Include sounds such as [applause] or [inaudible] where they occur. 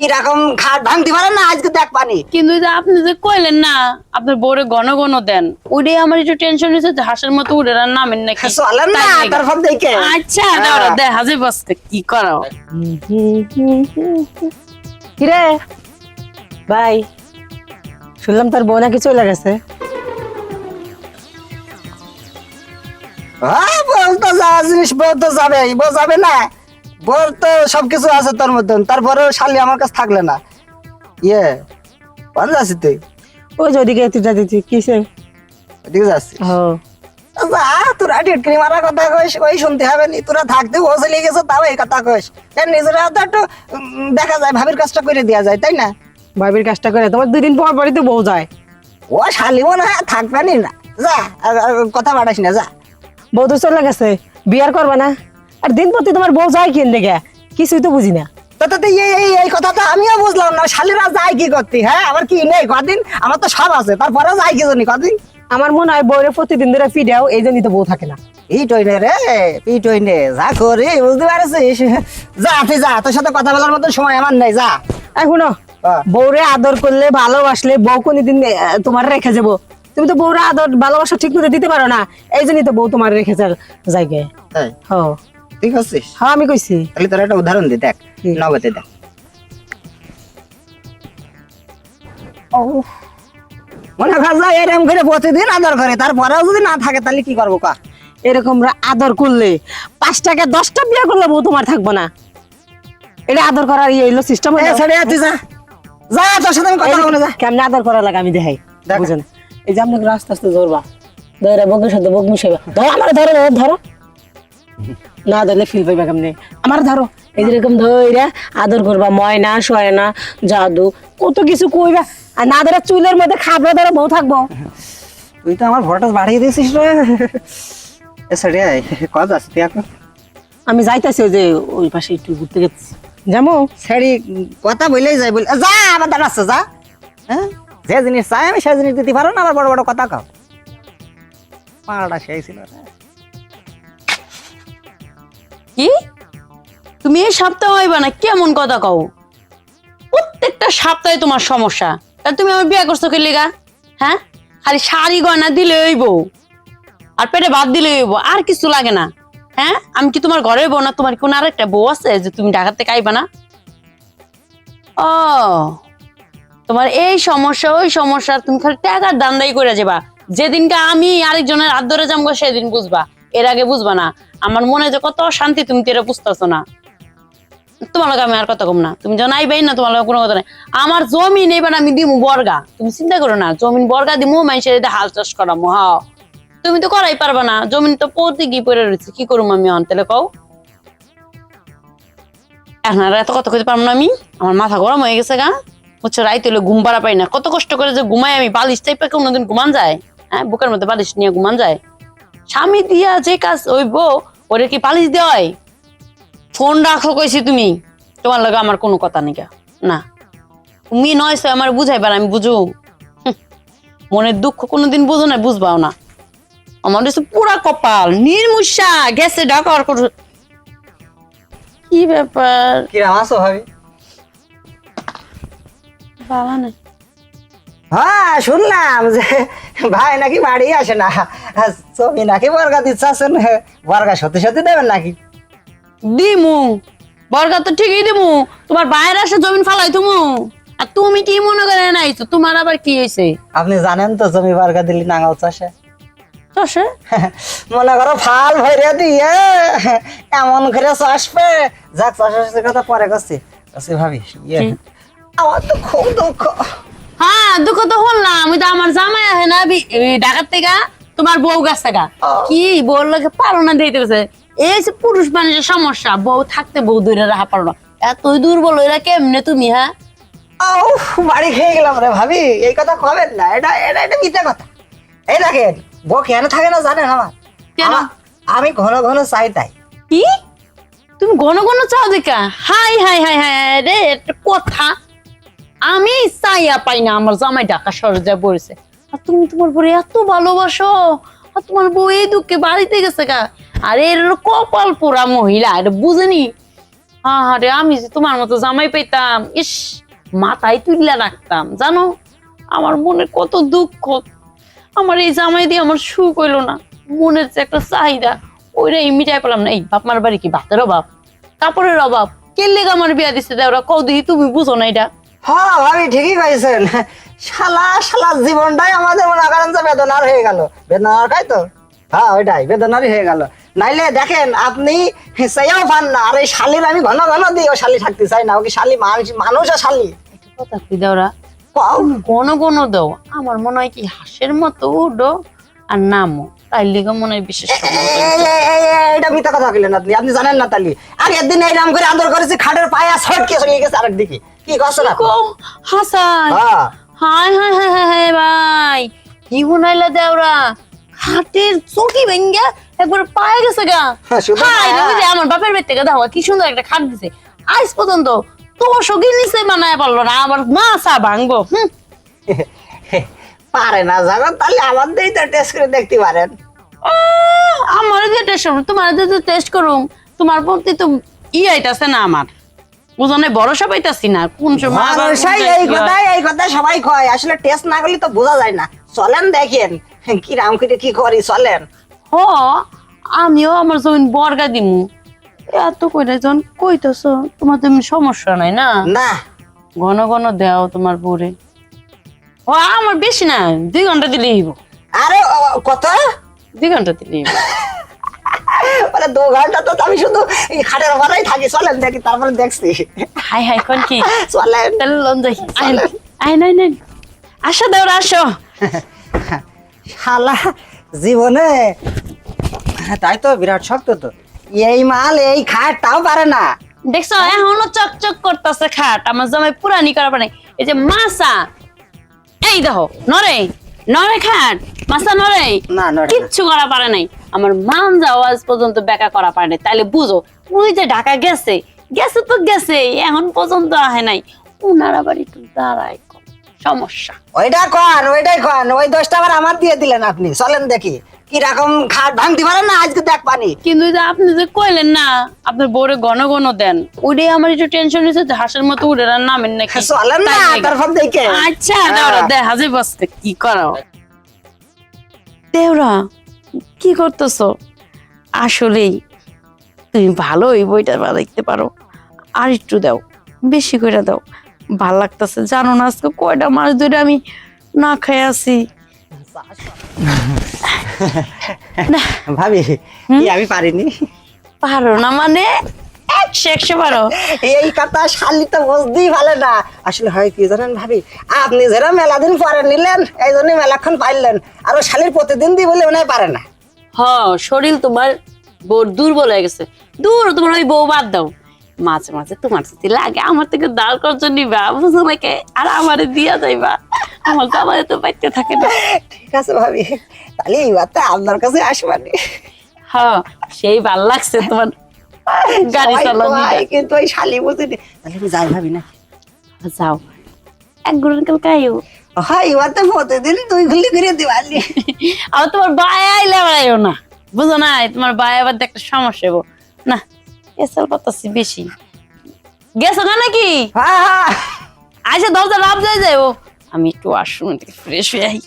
কীরকম ভাঙতে না? আজকে দেখ পানি। কিন্তু যে আপনি যে কইলেন না আপনার বউরে ঘন ঘন দেন। ওইটাই আমার একটু টেনশন হয়েছে যে হাঁসের মতো উড়ে আর নামেন নাকি? চলেন না তারপর দেখে। আচ্ছা হ্যাঁ। দাঁড়া দেখা যে কি করো কিরে? ভাই শুনলাম তার বউ নাকি চলে গেছে। হ্যাঁ বলতো যাওয়া জিনিস বউ তো যাবে বউ যাবে না? বউর তো সবকিছু আছে তোর মতন তারপরে শালি আমার কাছে থাকলে না। ইয়ে কোন যাচ্ছি তুই? ওই যে ওদিকে তুইটা দিচ্ছি কিসে এদিকে যাচ্ছি ও। যা তোরা টিটকিরি মারা কথা কইস ওই শুনতে হবে নি তোরা থাকতে ও চলে গেছে তাও এই কথা কইস। নিজের হাতে একটু দেখা যায় ভাবির কাজটা করে দেওয়া যায় তাই না? ভাবির কাজটা করে তোমার দুই দিন পর পরই বউ যায়। ও শালি মনে হয় থাকবে না যা কথা বাড়াস না যা। বউ তো চলে গেছে বিয়ার করবা না? আর দিন প্রতি তোমার বউ যায় কিন দেখে? কিছুই তো বুঝি না। তো তো এই এই এই কথাটা আমিও বুঝলাম না। শালিরা যায় কি করতে? হ্যাঁ আমার কি নেই? কদিন? আমার তো সব আছে। তারপরে যায় কি জানি কদিন? আমার মনে হয় বউরে প্রতিদিন ধরে ফিডাও এই জন্যই তো বউ থাকে না। রে যা করি বুঝতে পারছিস? যা তুই যা তোর সাথে কথা বলার মতো সময় আমার নেই যা। এখনও হ্যাঁ। বউরে আদর করলে ভালোবাসলে বউ কোনদিন তোমার রেখে যাব। তুমি তো বউরে আদর ভালোবাসা ঠিক মতো দিতে পারো না। এই জন্যই তো বউ তোমার রেখে যার জায়গায় তাই হ্যাঁ আমি কইছি। তাহলে তোর একটা উদাহরণ দি দেখ দেখ। মনে এরকম করে প্রতিদিন আদর করে তারপরেও যদি না থাকে তাহলে কি করব কা? এরকম আদর করলে পাঁচ টাকা দশটা বিয়ে করলে বউ তোমার থাকব না। এটা আদর করার ইয়ে হইল সিস্টেম যা যা। যা তোর সাথে আমি কথা বলব না যা। কেমনে আদর করা লাগে আমি দেখাই দেখ। বুঝেন? এই যে আপনাকে আস্তে আস্তে ধরবা। ধরে বকের সাথে বক মিশাইবা। ধরো আমার ধরো ধরো, ধরো। না ফিল পাইবা কেমনে? আমার ধরো এই যেরকম আদর করবা ময়না সয়না জাদু কত কিছু কইবা। আর না ধরে চুলের মধ্যে খাব ধরো বউ থাকব। তুই তো আমার ভোটাস বাড়িয়ে দিয়েছিস রে। কত আছে তুই এখন? আমি যাইতাছি ওই যে ওই পাশে একটু ঘুরতে গেছি। কথা বলেই যাই বলে যা আমার দাঁড়াচ্ছে যা। হ্যাঁ? যে জিনিস চাই আমি সেই জিনিস দিতে পারো না আবার বড় বড় কথা কাও। পাড়াটা সেই ছিল রে। কি? তুমি এই সপ্তাহে হইবা না, কেমন কথা কও? প্রত্যেকটা সপ্তাহে তোমার সমস্যা। তা তুমি আমার বিয়ে করছ কে লিগা? হ্যাঁ? খালি শাড়ি গয়না দিলে হইব, আর পেটে ভাত দিলে হইব, আর কিছু লাগে না। হ্যাঁ? আমি কি তোমার ঘরে বউ না? তোমার কোন আর একটা বউ আছে যে তুমি ঢাকা থেকে আইবা না? ও, তোমার এই সমস্যা, ওই সমস্যা, তুমি খালি টাকার দান্দাই করে যাবা। যেদিনকে আমি আরেকজনের ধরে যাব সেদিন বুঝবা। এর আগে বুঝবা না। আমার মনে যে কত শান্তি তুমি তো এটা বুঝতেছো না। তোমার আমি আর কথা কম না। তুমি যখন আইবাই না, তোমার কোনো কথা নাই। আমার জমি নেই আমি দিমু বর্গা। তুমি চিন্তা করো না, জমিন বর্গা দিমু, মানুষের এতে হাল চাষ করামু হ্যাঁ তুমি তো করাই পারবা না। জমিন তো পড়তে গিয়ে পড়ে রয়েছে, কি করুম আমি অন্তলে কও? এখন আর এত কথা কইতে পারব না আমি। আমার মাথা গরম হয়ে গেছে গা। হচ্ছে রাইতে হলে ঘুম পাড়া পাই না। কত কষ্ট করে যে ঘুমাই আমি, বালিশ টাইপে কোনোদিন ঘুমান যায়? হ্যাঁ বুকের মধ্যে বালিশ নিয়ে ঘুমান যায়। স্বামী দিয়া যে কাজ হইব ওরে কি পালিশ হয়? ফোন রাখো কইছি তুমি। তোমার লগে আমার কোনো কথা নেই না। তুমি নয় সে আমার বুঝাইবার আমি বুঝু। হুঁ, মনের দুঃখ কোনোদিন বুঝো না বুঝবাও না। আমার হচ্ছে পুরা কপাল নির্মুষা গেছে ডাকার কোনো কি ব্যাপার? কিরাম আছো ভাবি? বাবা নাই। হ্যাঁ শুনলাম যে ভাই নাকি বাড়ি আসে না। ছবি নাকি বর্গা দিচ্ছে আছেন বর্গা সত্যি সত্যি দেবেন নাকি? দিমু। বর্গা তো ঠিকই দিমু। তোমার বাইরে আসে জমিন ফালাই তুমি আর তুমি কি মনে করে নাইছো তোমার আবার কি হয়েছে? আপনি জানেন তো জমি বর্গা দিলি নাঙল চাষে? চাষে? মনে করো ফাল ভরে দিয়ে এমন করে চাষবে। যাক চাষের কথা পরে করছি। করছি ভাবি ইয়ে। আমার তো খুব দুঃখ। হ্যাঁ দুঃখ তো হলাম আমি তো আমার জামাই আছে না ঢাকার থেকে তোমার বউ গাছ থেকে কি লোকে পারো না দিতে গেছে এই যে পুরুষ মানুষের সমস্যা বউ থাকতে বউ দূরে রাখা পারো না। এতই দুর্বল এরা কেমনে তুমি হ্যাঁ? বাড়ি খেয়ে গেলাম রে ভাবি এই কথা কবেন না এটা এটা এটা মিথ্যা কথা। এই দেখেন বউ কেন থাকে না জানেন আমার? কেন? আমি ঘন ঘন চাই তাই। কি? তুমি ঘন ঘন চাও দেখা? হাই হাই হাই হাই রে একটা কথা। আমি চাইয়া পাই না, আমার জামাই ঢাকা যা পড়েছে আর তুমি তোমার বউ এত ভালোবাসো, আর তোমার বউ এই দুঃখে বাড়িতে গেছে গা। আর এর কপাল পোড়া মহিলা, এটা বুঝেনি? আরে আমি যে তোমার মতো জামাই পেতাম, ইস, মাথায় তুললে রাখতাম, জানো? আমার মনে কত দুঃখ। আমার এই জামাই দিয়ে আমার সুখ হইল না। মনের যে একটা চাহিদা, ওইটাই মিটাই পেলাম না। এই বাপ মার বাড়ি কি ভাতের অভাব? কাপড়ের অভাব। কে লেগে আমার বিয়া দিচ্ছে দেওরা কৌ দিহি তুমি বুঝো না এটা। হ্যাঁ ভাবি ঠিকই কইছেন। শালা শালা জীবনটাই আমাদের মনে করেন যে বেদনার হয়ে গেল। বেদনার খাই তো? হ্যাঁ ওইটাই বেদনারই হয়ে গেল। নাইলে দেখেন আপনি সেও পান না আর এই শালির আমি ঘন ঘন দিই ও শালি থাকতে চাই না ও কি শালি মানুষ মানুষ আর শালি? কথা কি দেওরা ঘন ঘন দাও আমার মনে হয় কি হাঁসের মতো উডো আর নামো। তাই লিগে মনে হয় বিশেষ এটা মিথ্যা কথা বললেন আপনি আপনি জানেন না তালি আর একদিন এই নাম করে আদর করেছি খাটের পায়া ছটকে চলে গেছে আরেক দিকে কি করছেন আপনি কো হাসান। হ্যাঁ। Hi hi hi hi hi ভাই। কি বানাইলা দেওরা হাতের চকি ভেঙ্গা একবার পায়ে গেছে গা। হ্যাঁ, হাই পায়া? যে আমার বাপের বেদ থেকে দেখো কি সুন্দর একটা খাট দিছে। আজ পর্যন্ত তোমার সঙ্গে নিচে বানায় পারল না আমার মাছা ভাঙবো পারে না জানেন তাহলে আমার দিয়েই তো টেস্ট করে দেখতে পারেন। আমার যে টেস্ট করুম তোমার যে টেস্ট করুম তোমার প্রতি তো ই আইতাছে না আমার। ওজনে ভরসা পাইতাছি না কোন সময় আবার এই কি হয়। কথা এই কথা সবাই কয় আসলে টেস্ট না করলে তো বোঝা যায় না। চলেন দেখেন কি রাম করে কি করি চলেন। হ আমিও আমার জমিন বর্গা দিমু। এত কইরা যখন কইতেছ তোমার তো সমস্যা নাই না? না। ঘন ঘন দেও তোমার পরে ও আমার বেশি না দুই ঘণ্টা দিলে হইব। আরে কত? দুই ঘণ্টা দিলে হইব। [laughs] দু ঘণ্টা তো আমি শুধু খাটের ওপরেই থাকি চলেন দেখি তারপরে দেখছি। হাই হাই কোন কি? চলেন আই নাই নাই। আসো দেওরা আসো। শালা জীবনে তাই তো বিরাট শক্ত তো। এই মাল এই খাট তাও পারে না। দেখছ এখনও চকচক করতেছে খাট। আমার জামাই পুরানি করা পারে এই যে মাসা এই দেখো নরে। নরে খাট মাসা নরে না, কিচ্ছু করা পারে নাই। আমার মান আওয়াজ পর্যন্ত বেকা করা পারে নাই। তাইলে বুঝো ওই যে ঢাকা গেছে গেছে তো গেছে এখন পর্যন্ত আহে নাই। উনার আবার একটু দাঁড়ায়। সমস্যা। ওইটা কন ওইটাই কন ওই দশটা আবার আমার দিয়ে দিলেন আপনি। চলেন দেখি। কীরকম খাট ভাঙতে না? আজকে দেখ পানি। কিন্তু যে আপনি যে কইলেন না আপনার ঘন ঘন দেন ওইটাই আমার একটু টেনশন হয়েছে যে হাঁসের মতো উড়ে আর নামেন নাকি? চলেন না তারপর দেখে। আচ্ছা হ্যাঁ। দেখা যে বসতে কি করো দেওরা কি করতেছো? আসলেই তুমি ভালো এই বইটা দেখতে পারো। আর একটু দাও বেশি করে দাও। ভালো লাগতেছে জানো না আজকে কয়টা মাস ধরে আমি না খাই আছি। [laughs] ভাবি আমি পারিনি। পারো না মানে? একশো একশো পারো। এই কথা শালি তো বুঝতেই ভালো না। আসলে হয় কি জানেন ভাবি আপনি যারা মেলা দিন পরে নিলেন এই জন্য মেলাক্ষণ পাইলেন। আর শালির প্রতিদিন দিই বলে মনে পারে না। হ শরীর তোমার বোর দুর্বল হয়ে গেছে। দূর তোমার ওই বউ বাদ দাও। মাঝে মাঝে তোমার যদি লাগে আমার থেকে দাঁড় করছ নিবা বুঝো নাকি আর আমারে দিয়া যাইবা। আমার তো তো বাইতে থাকে না। ঠিক আছে ভাবি তাহলে এইবার তো আপনার কাছে আসবানি। হ সেই ভালো লাগছে তোমার গাড়ি চালানো কিন্তু ওই শালি বুঝিনি তাহলে আমি যাই ভাবি না? যাও। এক কাল হয় এবার তো প্রতিদিন দুই গুলি করে দিবালি। আর তোমার বায় আইলে না। বুঝো না তোমার বায় আবার একটা সমস্যা হব না এসাল পাতাছি বেশি। গেছো না নাকি হ্যাঁ হ্যাঁ। আচ্ছা দরজা লাভ যায় যাই ও আমি একটু ওয়াশরুম থেকে ফ্রেশ হয়ে আই